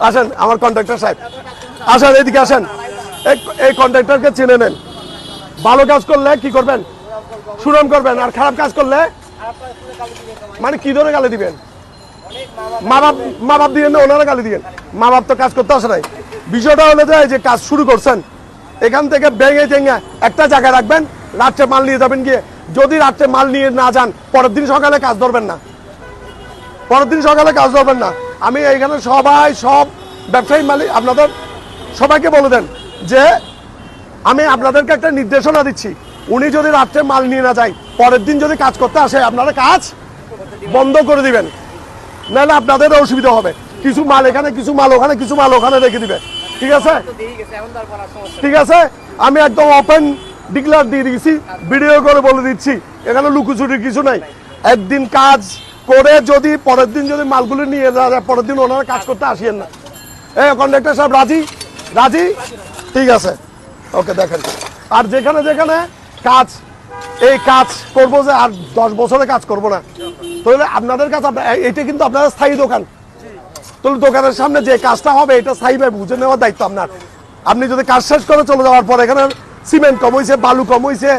আসেন, আমার কন্ট্রাক্টর সাহেব। আসেন, এদিকে আসেন। এই- কন্ট্রাক্টরকে চিনে নেন। ভালো কাজ করলে কি করবেন? সুনাম করবেন। আর খারাপ কাজ করলে? মানে কি ধরে গালি দিবেন? মা বাপ মা বাপ দিবেন না, ওনারা গালি দিবেন? মা বাপ তো কাজ করতে আসে নাই। বিষয়টা হলো যে যে কাজ শুরু করছেন, এখান থেকে ভেঙে টেঙে একটা জায়গায় রাখবেন, রাত্রে মাল নিয়ে যাবেন গিয়ে। যদি রাত্রে মাল নিয়ে না যান, পরের দিন সকালে কাজ ধরবেন না। পরের দিন সকালে কাজ ধরবেন না। আমি এইখানে সবাই সব ব্যবসায়ী মালিক আপনাদের সবাইকে বলে দেন যে আমি আপনাদেরকে একটা নির্দেশনা দিচ্ছি। উনি যদি রাত্রে মাল নিয়ে না যায় পরের দিন যদি কাজ করতে আসে আপনারা কাজ বন্ধ করে দিবেন। নাহলে আপনাদের অসুবিধা হবে। কিছু মাল এখানে কিছু মাল ওখানে কিছু মাল ওখানে রেখে দিবে। ঠিক আছে? ঠিক আছে? আমি একদম ওপেন ডিক্লার দিয়ে দিয়েছি ভিডিও করে বলে দিচ্ছি। এখানে লুকুচুরি কিছু নাই। একদিন কাজ করে যদি পরের দিন যদি মালগুলি নিয়ে যাওয়া যায় পরের দিন ওনারা কাজ করতে আসিয়েন না। এই কন্ডাক্টর সাহেব, রাজি? রাজি? ঠিক আছে। ওকে, দেখেন। আর যেখানে যেখানে কাজ, এই কাজ করব যে, আর দশ বছরে কাজ করব না। তাহলে আপনাদের কাছে এটা কিন্তু আপনাদের স্থায়ী দোকান। তাহলে দোকানের সামনে যে কাজটা হবে, এটা স্থায়ীভাবে বুঝে নেওয়ার দায়িত্ব আপনার। আপনি যদি কাজ শেষ করে চলে যাওয়ার পর এখানে সিমেন্ট কম হয়েছে বালু কম হয়েছে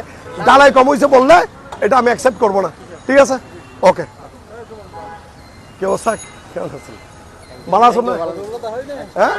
ডালাই কম হয়েছে বললে, এটা আমি অ্যাকসেপ্ট করব না। ঠিক আছে? ওকে। কি অবস্থা কেমন আছেন ভালো আছেন হ্যাঁ?